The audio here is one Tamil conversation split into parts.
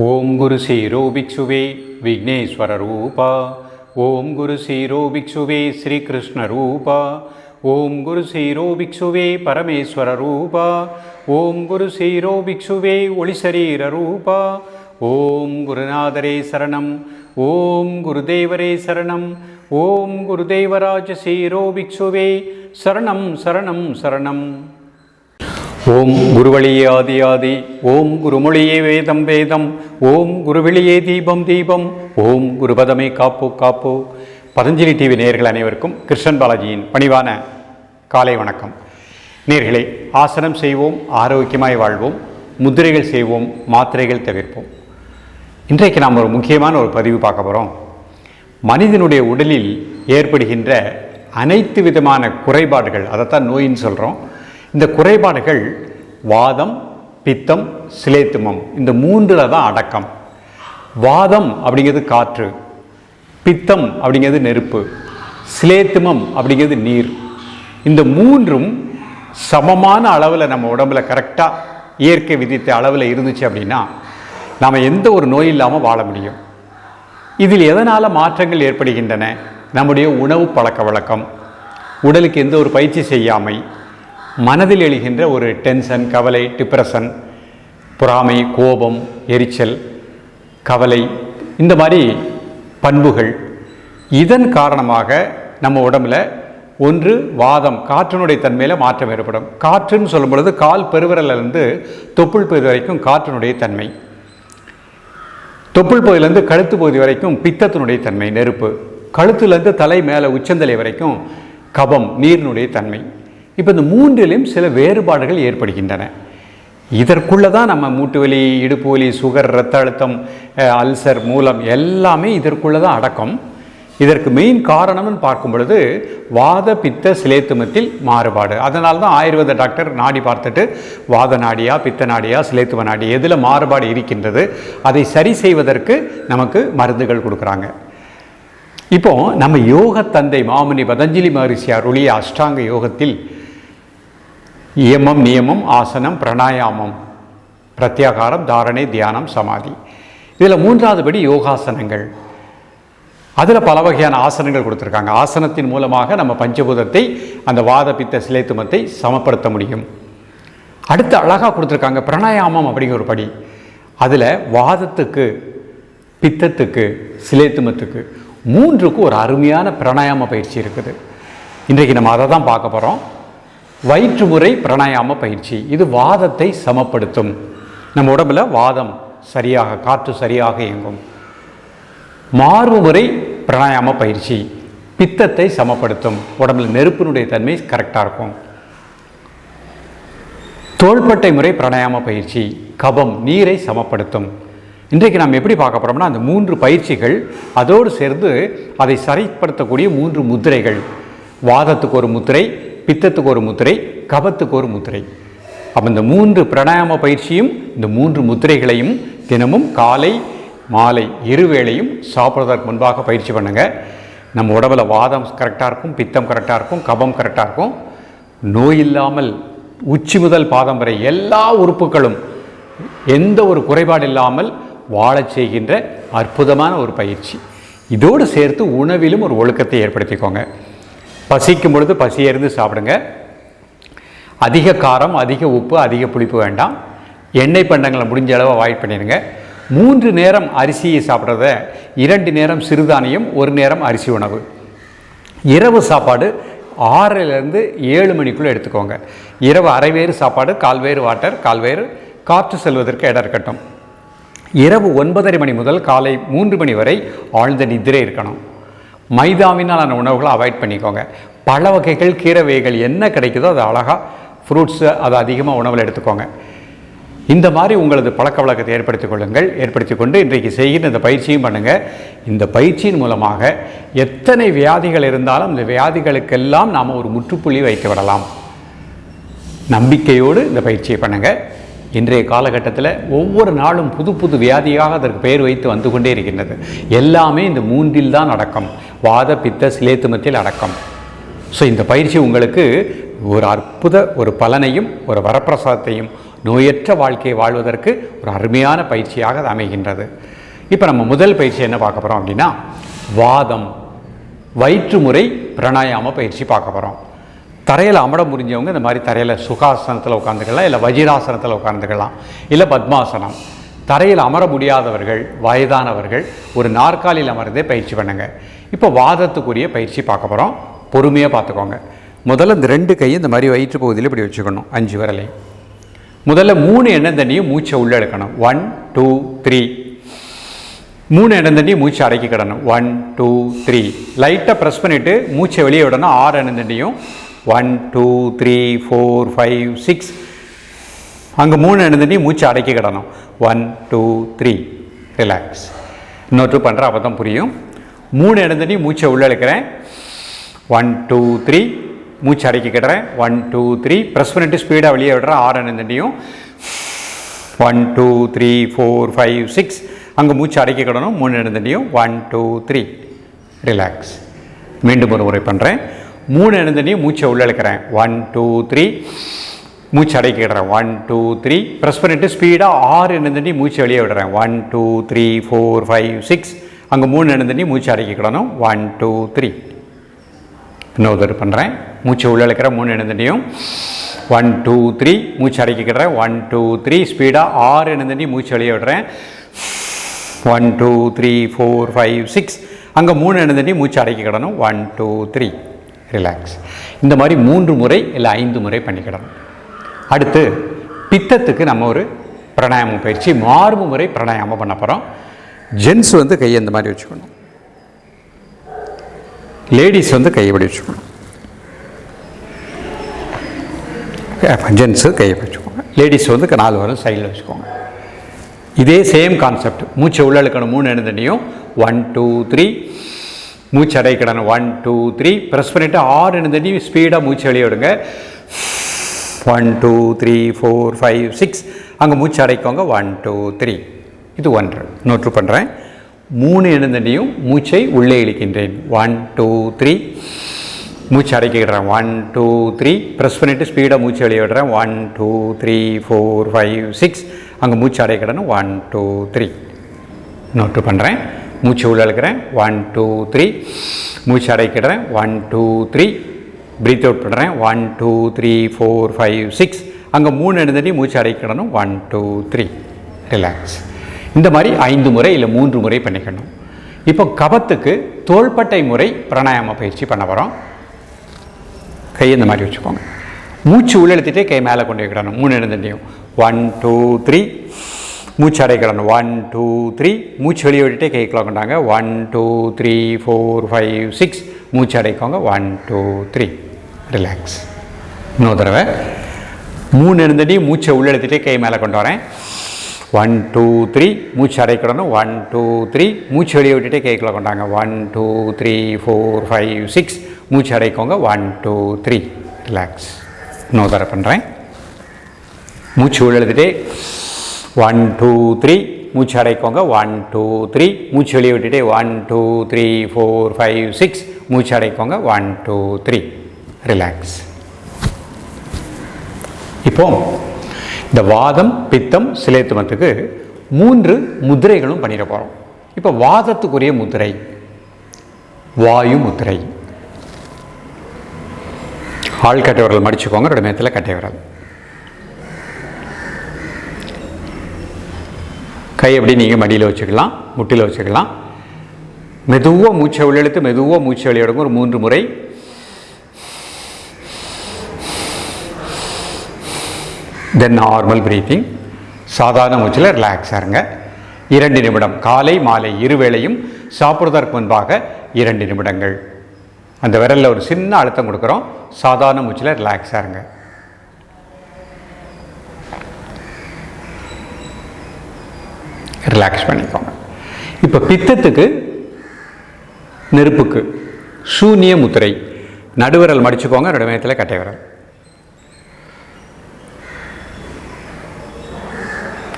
ஓம் குரு சீரோ பிக்ஷுவே விக்னேஸ்வர ரூபா. ஓம் குரு சீரோ பிக்ஷுவே ஸ்ரீகிருஷ்ண ரூபா. ஓம் குரு சீரோ பிக்ஷுவே பரமேஸ்வர ரூபா. ஓம் குரு சீரோ பிக்ஷுவே ஒளிசரீர ரூபா. ஓம் குருநாதரே சரணம். ஓம் குருதேவரே சரணம். ஓம் குருதேவராஜ சீரோ பிக்ஷுவே சரணம் சரணம் சரணம். ஓம் குருவழியே ஆதி ஆதி ஓம் குருமொழியே வேதம் வேதம் ஓம் குருவெளியே தீபம் தீபம் ஓம் குருபதமே காப்போ காப்போ. பதஞ்சலி டிவி நேர்கள் அனைவருக்கும் கிருஷ்ணன் பாலாஜியின் பணிவான காலை வணக்கம். நேர்களே ஆசனம் செய்வோம் ஆரோக்கியமாய் வாழ்வோம் முத்திரைகள் செய்வோம் மாத்திரைகள் தவிர்ப்போம். இன்றைக்கு நாம் ஒரு முக்கியமான ஒரு பதிவு பார்க்க போகிறோம் மனிதனுடைய உடலில் ஏற்படுகின்ற அனைத்து விதமான குறைபாடுகள் அதைத்தான் நோயின்னு சொல்கிறோம் இந்த குறைபாடுகள் வாதம் பித்தம் சிலேத்துமம் இந்த மூன்றில் தான் அடக்கம். வாதம் அப்படிங்கிறது காற்று பித்தம் அப்படிங்கிறது நெருப்பு சிலேத்துமம் அப்படிங்கிறது நீர். இந்த மூன்றும் சமமான அளவில் நம்ம உடம்புல கரெக்டாக இயற்கை விதித்த அளவில் இருந்துச்சு அப்படின்னா நாம் எந்த ஒரு நோய் இல்லாமல் வாழ முடியும். இதில் எதனால் மாற்றங்கள் ஏற்படுகின்றன? நம்முடைய உணவு பழக்க வழக்கம் உடலுக்கு எந்த ஒரு பயிற்சி செய்யாமை மனதில் எழுகின்ற ஒரு டென்ஷன் கவலை டிப்ரெஷன் பொறாமை கோபம் எரிச்சல் கவலை இந்த மாதிரி பண்புகள். இதன் காரணமாக நம்ம உடம்புல ஒன்று வாதம் காற்றினுடைய தன்மையில் மாற்றம் ஏற்படும். காற்றுன்னு சொல்லும் பொழுது கால் பெருவிரலிருந்து தொப்புள் பகுதி வரைக்கும் காற்றினுடைய தன்மை. தொப்புள் பகுதியிலேருந்து கழுத்து பகுதி வரைக்கும் பித்தத்தினுடைய தன்மை நெருப்பு. கழுத்துலேருந்து தலை மேலே உச்சந்தலை வரைக்கும் கபம் நீரினுடைய தன்மை. இப்போ இந்த மூன்றிலும் சில வேறுபாடுகள் ஏற்படுகின்றன. இதற்குள்ளே தான் நம்ம மூட்டு வலி இடுப்பு வலி சுகர் ரத்த அழுத்தம் அல்சர் மூலம் எல்லாமே இதற்குள்ளே தான் அடக்கம். இதற்கு மெயின் காரணம்னு பார்க்கும் பொழுது வாத பித்த சிலேத்துமத்தில் மாறுபாடு. அதனால தான் ஆயுர்வேத டாக்டர் நாடி பார்த்துட்டு வாத நாடியா பித்த நாடியா சிலேத்துவ நாடி எதில் மாறுபாடு இருக்கின்றது அதை சரி செய்வதற்கு நமக்கு மருந்துகள் கொடுக்குறாங்க. இப்போ நம்ம யோக தந்தை மாமுனி பதஞ்சலி மகரிஷி அருளிய அஷ்டாங்க யோகத்தில் இயமம் நியமம் ஆசனம் பிராணாயாமம் பிரத்யாகாரம் தாரணை தியானம் சமாதி. இதில் மூன்றாவது படி யோகாசனங்கள். அதில் பல வகையான ஆசனங்கள் கொடுத்துருக்காங்க. ஆசனத்தின் மூலமாக நம்ம பஞ்சபூதத்தை அந்த வாத பித்த சிலைத்துமத்தை சமப்படுத்த முடியும். அடுத்து அழகாக கொடுத்துருக்காங்க பிராணாயாமம் அப்படிங்கிற ஒரு படி. அதில் வாதத்துக்கு பித்தத்துக்கு சிலேத்துமத்துக்கு மூன்றுக்கும் ஒரு அருமையான பிராணாயாம பயிற்சி இருக்குது. இன்றைக்கு நம்ம அதை தான் பார்க்க போகிறோம் வயிற்று முறை பிராணாயாம பயிற்சி. இது வாதத்தை சமப்படுத்தும். நம்ம உடம்புல வாதம் சரியாக காற்று சரியாக இயங்கும். மார்பு முறை பிராணாயாம பயிற்சி. பித்தத்தை சமப்படுத்தும். உடம்புல நெருப்பினுடைய தன்மை கரெக்டாக இருக்கும். தோள்பட்டை முறை பிராணாயாம பயிற்சி. கபம் நீரை சமப்படுத்தும். இன்றைக்கு நாம் எப்படி பார்க்க போகிறோம்னா அந்த மூன்று பயிற்சிகள் அதோடு சேர்ந்து அதை சரிப்படுத்தக்கூடிய மூன்று முத்திரைகள். வாதத்துக்கு ஒரு முத்திரை பித்தத்துக்கு ஒரு முத்திரை கபத்துக்கு ஒரு முத்திரை. அப்போ இந்த மூன்று பிராணாயாம பயிற்சியும் இந்த மூன்று முத்திரைகளையும் தினமும் காலை மாலை இருவேளையும் சாப்பிட்றதற்கு முன்பாக பயிற்சி பண்ணுங்க. நம்ம உடம்புல வாதம் கரெக்டாக இருக்கும் பித்தம் கரெக்டாக இருக்கும் கபம் கரெக்டாக இருக்கும். நோய் இல்லாமல் உச்சி முதல் பாதம் வரை எல்லா உறுப்புகளும் எந்த ஒரு குறைபாடு இல்லாமல் வாழச் செய்கின்ற அற்புதமான ஒரு பயிற்சி. இதோடு சேர்த்து உணவிலும் ஒரு ஒழுக்கத்தை ஏற்படுத்திக்கோங்க. பசிக்கும் பொழுது இருந்து சாப்பிடுங்க. அதிக காரம் அதிக உப்பு அதிக புளிப்பு வேண்டாம். எண்ணெய் பண்டங்களை முடிஞ்ச அளவு அவாய்ட் பண்ணிடுங்க. மூன்று நேரம் அரிசியை சாப்பிட்றத இரண்டு நேரம் சிறுதானியம் ஒரு நேரம் அரிசி உணவு. இரவு சாப்பாடு ஆறிலிருந்து ஏழு மணிக்குள்ளே எடுத்துக்கோங்க. இரவு அரைவேறு சாப்பாடு கால்வேறு வாட்டர் கால்வேறு காற்று செல்வதற்கு இடம் இருக்கட்டும். இரவு ஒன்பதரை மணி முதல் காலை மூன்று மணி வரை ஆழ்ந்த நிதிரை இருக்கணும். மைதாவினாலான உணவுகளை அவாய்ட் பண்ணிக்கோங்க. பழ வகைகள் கீரை வகைகள் என்ன கிடைக்குதோ அது அழகாக ஃப்ரூட்ஸு அதை அதிகமாக உணவில் எடுத்துக்கோங்க. இந்த மாதிரி உங்களது பழக்க வழக்கத்தை ஏற்படுத்திக் கொள்ளுங்கள். ஏற்படுத்தி கொண்டு இன்றைக்கு செய்கிற இந்த பயிற்சியும் பண்ணுங்கள் இந்த பயிற்சியின் மூலமாக எத்தனை வியாதிகள் இருந்தாலும் இந்த வியாதிகளுக்கெல்லாம் நாம் ஒரு முற்றுப்புள்ளி வைத்து விடலாம். நம்பிக்கையோடு இந்த பயிற்சியை பண்ணுங்கள் இன்றைய காலகட்டத்தில் ஒவ்வொரு நாளும் புது புது வியாதியாக அதற்கு பெயர் வைத்து வந்து கொண்டே இருக்கின்றது. எல்லாமே இந்த மூன்றில் தான் அடக்கம். வாத பித்த சிலேத்துமத்தில் அடக்கம். ஸோ இந்த பயிற்சி உங்களுக்கு ஒரு அற்புத ஒரு பலனையும் ஒரு வரப்பிரசாதத்தையும் நோயற்ற வாழ்க்கையை வாழ்வதற்கு ஒரு அருமையான பயிற்சியாக அது அமைகின்றது. இப்போ நம்ம முதல் பயிற்சி என்ன பார்க்க போகிறோம் அப்படின்னா வாதம் வயிற்று முறை பிராணாயாம பயிற்சி பார்க்க போகிறோம் தரையில் அமர முடிஞ்சவங்க இந்த மாதிரி தரையில் சுகாசனத்தில் உட்காந்துக்கலாம் இல்லை வஜிராசனத்தில் உட்காந்துக்கலாம் இல்லை பத்மாசனம். தரையில் அமர முடியாதவர்கள் வயதானவர்கள் ஒரு நாற்காலியில் அமர்ந்தே பயிற்சி பண்ணுங்க. இப்போ வாதத்துக்குரிய பயிற்சி பார்க்க போகிறோம் பொறுமையாக பார்த்துக்கோங்க. முதல்ல இந்த ரெண்டு கையை இந்த மாதிரி வயிற்று பகுதியில் இப்படி வச்சுக்கணும் அஞ்சு வரலை முதல்ல மூணு எண்ணெய் தண்ணியும் மூச்சை உள்ளே எடுக்கணும். ஒன் டூ த்ரீ மூணு எண்ணெய் தண்ணியும் மூச்சை அடக்கிக்கிடணும் ஒன் டூ த்ரீ லைட்டாக ப்ரெஸ் பண்ணிவிட்டு மூச்சை வெளியே விடணும். ஆறு எண்ணெய் தண்ணியும் one two three four five six அங்கே மூணு எண்ணெய் மூச்சு மூச்சை அடக்கி கிடணும். ஒன் டூ த்ரீ ரிலாக்ஸ் இன்னொரு பண்ணுற அப்போ தான் புரியும். மூணு எண்ணெய் மூச்சை உள்ளே இழுக்கிறேன். ஒன் டூ த்ரீ மூச்சு அடக்கிக்கிடுறேன் ஒன் டூ த்ரீ ப்ரெஸ் பண்ணிட்டு ஸ்பீடாக வெளியே விடுறேன். ஆறு எழுந்துட்டியும். One two three four five six அங்கே மூச்சு அடக்கிக்கிடணும் மூணு எழுந்துட்டியும். ஒன் டூ த்ரீ ரிலாக்ஸ் மீண்டும் ஒரு முறை பண்ணுறேன் மூணு எண்ணெய் மூச்சை உள்ள இழுக்கிறேன். ஒன் டூ த்ரீ மூச்சு அடைக்கிடுறேன் ஒன் டூ த்ரீ ப்ரெஸ் பண்ணிவிட்டு ஸ்பீடாக ஆறு எண்ணெய் மூச்சு வெளியே விடுறேன். One two three four five six அங்கே மூணு எண்ணெய் மூச்சு அடக்கிக்கிடணும் ஒன் டூ த்ரீ இன்னொரு பண்ணுறேன் மூச்சு உள்ள இழுக்கிற மூணு எண்ணெயும் ஒன் டூ த்ரீ மூச்சு அடக்கிக்கிறேன் ஒன் டூ த்ரீ ஸ்பீடாக ஆறு எண்ணெய் மூச்சு வெளியே விடுறேன். One two three four five six அங்கே மூணு எண்ணெய் மூச்சு அடக்கிக்கிடணும் ஒன் டூ த்ரீ ரிலாக்ஸ் இந்த மாதிரி மூன்று முறை இல்லை ஐந்து முறை பண்ணிக்கிடணும். அடுத்து பித்தத்துக்கு நம்ம ஒரு பிராணாயாமம் பயிற்சி மார்பு முறை பிராணாயாமம் பண்ண போகிறோம் ஜென்ஸ் வந்து கையை இந்த மாதிரி வச்சுக்கணும். லேடிஸ் வந்து கையை இப்படி வச்சுக்கணும். ஜென்ஸு கையை வச்சுக்கோங்க. லேடிஸ் வந்து நாலு வரும் சைடில் வச்சுக்கோங்க. இதே சேம் கான்செப்ட் மூச்சை உள்ள இழுக்கணும். மூணு எழுந்தனையும் ஒன் டூ த்ரீ மூச்சு அடைக்கணும் ஒன் டூ த்ரீ ப்ரெஸ் பண்ணிவிட்டு ஆறு எழுந்தடி ஸ்பீடாக மூச்சு வெளியே விடுங்க. One two three four five six அங்கே மூச்சு அடைக்கோங்க. ஒன் டூ த்ரீ இது ஒன்று. நோட்டு பண்ணுறேன் மூணு எழுந்தடியும் மூச்சை உள்ளே இழுக்கின்றேன். ஒன் டூ த்ரீ மூச்சு அடைக்கிடுறேன். ஒன் டூ த்ரீ ப்ரெஸ் பண்ணிவிட்டு ஸ்பீடாக மூச்சு வெளியே விடுறேன். One two three four five six அங்கே மூச்சு அடைக்கிடணும். ஒன் டூ த்ரீ நோட்டு பண்ணுறேன் மூச்சு உள்ள இழுக்கிறேன். ஒன் டூ த்ரீ மூச்சு அடைக்கிடுறேன் one two three breath out பண்ணுறேன் one two three four five six அங்கே மூணு எழுந்தடி மூச்சு அடைக்கிடணும் ஒன் டூ த்ரீ ரிலாக்ஸ் இந்த மாதிரி ஐந்து முறை இல்லை மூன்று முறை பண்ணிக்கணும். இப்போ கபத்துக்கு தோள்பட்டை முறை பிராணாயாம பயிற்சி பண்ண வரோம். கை இந்த மாதிரி வச்சுக்கோங்க. மூச்சு உள்ளெழுத்துட்டே கை மேலே கொண்டு வைக்கிடணும் மூணு எழுந்தண்டையும் ஒன் டூ த்ரீ மூச்சு அடைக்கிடணும் ஒன் டூ த்ரீ மூச்சு வெளியே விட்டுட்டே கை கொண்டாங்க one two three four five six மூச்சு அடைக்கோங்க ஒன் டூ த்ரீ ரிலாக்ஸ் இன்னொரு தடவை. மூணு இருந்தடி மூச்சை உள்ளெழுத்திட்டே கை மேலே கொண்டு வரேன். ஒன் டூ த்ரீ மூச்சு அடைக்கணும் ஒன் டூ த்ரீ மூச்சு வெளியே விட்டுட்டே கேட்கல கொண்டாங்க one two three four five six மூச்சு அடைக்கோங்க ஒன் டூ த்ரீ ரிலாக்ஸ் இன்னொரு தடவை பண்ணுறேன் மூச்சு உள்ளெழுத்துட்டே ஒன் டூ த்ரீ மூச்சு அடைக்கோங்க. ஒன் டூ த்ரீ மூச்சு வெளியே விட்டுட்டு. One two three four five six மூச்சு அடைக்கோங்க. ஒன் டூ த்ரீ ரிலாக்ஸ் இப்போ இந்த வாதம் பித்தம் சிலேத்துமத்துக்கு மூன்று முத்திரைகளும் பண்ணிட போகிறோம் இப்போ வாதத்துக்குரிய முதிரை. வாயு முதிரை. ஆள் கட்டை விரல் மடிச்சுக்கோங்க. ரெண்டு மேத்தில் கட்டை விரல். கை அப்படி நீங்கள் மடியில் வச்சுக்கலாம் முட்டியில் வச்சுக்கலாம். மெதுவாக மூச்சை உள்ளெழுத்து மெதுவாக மூச்சை வெளியிடுங்க ஒரு மூன்று முறை. தென் நார்மல் பிரீத்திங் சாதாரண மூச்சில் ரிலாக்ஸாக இருங்க. இரண்டு நிமிடம். காலை மாலை இருவேளையும் சாப்பிட்றதற்கு முன்பாக இரண்டு நிமிடங்கள். அந்த விரலில் ஒரு சின்ன அழுத்தம் கொடுக்குறோம். சாதாரண மூச்சில் ரிலாக்ஸாக இருங்க. ரிலாக்ஸ் பண்ணிக்கோங்க. இப்போ பித்தத்துக்கு நெருப்புக்கு சூன்ய முத்திரை. நடுவிரல் மடிச்சுக்கோங்க நடுமயத்தில் கட்டை விரல்.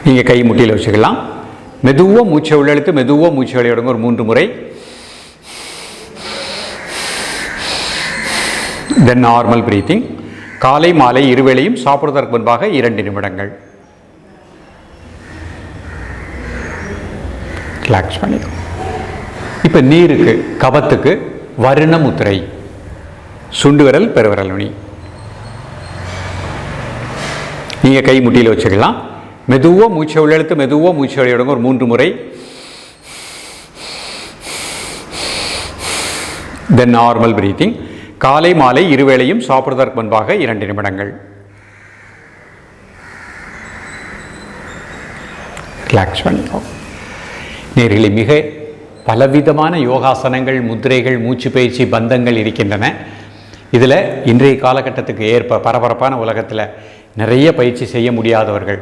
நீங்கள் கை முட்டியில் வச்சுக்கலாம். மெதுவாக மூச்சை உள்ளெழுத்து மெதுவாக மூச்சை வெளியிடுங்க ஒரு மூன்று முறை. தென் நார்மல் பிரீத்திங் காலை மாலை இருவேளையும் சாப்பிடுவதற்கு முன்பாக இரண்டு நிமிடங்கள். ரிலாக்ஸ் பண்ணிக்கும் இப்போ நீருக்கு கபத்துக்கு வருண முத்திரை. சுண்டு விரல் பெருவிரல் நுனி நீங்கள் கை முட்டியில் வச்சுக்கலாம் மெதுவாக மூச்சை உள்ளெழுத்து மெதுவாக மூச்சை வெளியிடுங்க ஒரு மூன்று முறை. தென் நார்மல் பிரீத்திங் காலை மாலை இருவேளையும் சாப்பிடுவதற்கு முன்பாக இரண்டு நிமிடங்கள். ரிலாக்ஸ் பண்ணிக்கோங்க நேர்களை மிக பலவிதமான யோகாசனங்கள் முத்திரைகள் மூச்சு பயிற்சி பந்தங்கள் இருக்கின்றன. இதில் இன்றைய காலகட்டத்துக்கு ஏற்ப பரபரப்பான உலகத்தில் நிறைய பயிற்சி செய்ய முடியாதவர்கள்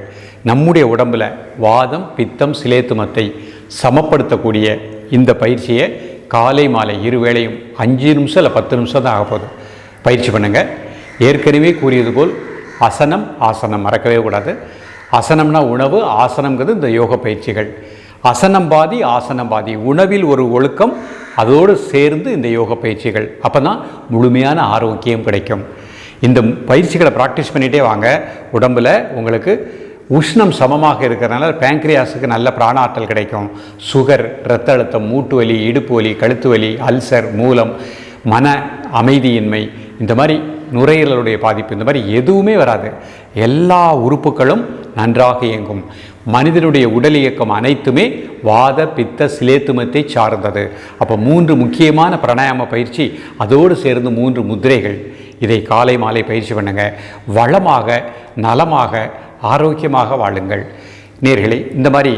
நம்முடைய உடம்பில் வாதம் பித்தம் சிலேத்துமத்தை சமப்படுத்தக்கூடிய இந்த பயிற்சியை காலை மாலை இருவேளையும் அஞ்சு நிமிஷம் இல்லை பத்து நிமிஷம் தான் ஆகப்போகுது பயிற்சி பண்ணுங்கள் ஏற்கனவே கூறியது போல் அசனம் ஆசனம் மறக்கவே கூடாது. அசனம்னா உணவு ஆசனம்ங்கிறது இந்த யோக பயிற்சிகள். அசனம்பாதி பாதி ஆசனம் பாதி உணவில் ஒரு ஒழுக்கம் அதோடு சேர்ந்து இந்த யோக பயிற்சிகள். அப்போ தான் முழுமையான ஆரோக்கியம் கிடைக்கும். இந்த பயிற்சிகளை ப்ராக்டிஸ் பண்ணிகிட்டே வாங்க. உடம்பில் உங்களுக்கு உஷ்ணம் சமமாக இருக்கிறனால பேங்க்ரியாஸுக்கு நல்ல பிராண ஆற்றல் கிடைக்கும். சுகர் இரத்த அழுத்தம் மூட்டு வலி இடுப்பு வலி கழுத்து வலி அல்சர் மூலம் மன அமைதியின்மை இந்த மாதிரி நுரையீரலுடைய பாதிப்பு இந்த மாதிரி எதுவுமே வராது. எல்லா உறுப்புகளும் நன்றாக இயங்கும். மனிதனுடைய உடல் இயக்கம் அனைத்துமே வாத பித்த சிலேத்துமத்தை சார்ந்தது. அப்போ மூன்று முக்கியமான பிராணாயாம பயிற்சி அதோடு சேர்ந்து மூன்று முதிரைகள். இதை காலை மாலை பயிற்சி பண்ணுங்க. வளமாக நலமாக ஆரோக்கியமாக வாழுங்கள். நேர்களே இந்த மாதிரி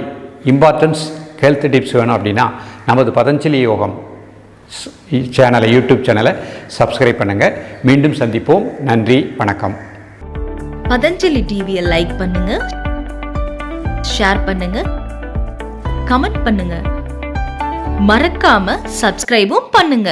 இம்பார்ட்டன்ஸ் ஹெல்த் டிப்ஸ் வேணும் அப்படின்னா நமது பதஞ்சலி யோகம் சேனலை யூடியூப் சேனலை சப்ஸ்கிரைப் பண்ணுங்கள் மீண்டும் சந்திப்போம். நன்றி வணக்கம். பதஞ்சலி டிவியை லைக் பண்ணுங்க. ஷேர் பண்ணுங்க. கமெண்ட் பண்ணுங்க. மறக்காம சப்ஸ்கிரைபும் பண்ணுங்க.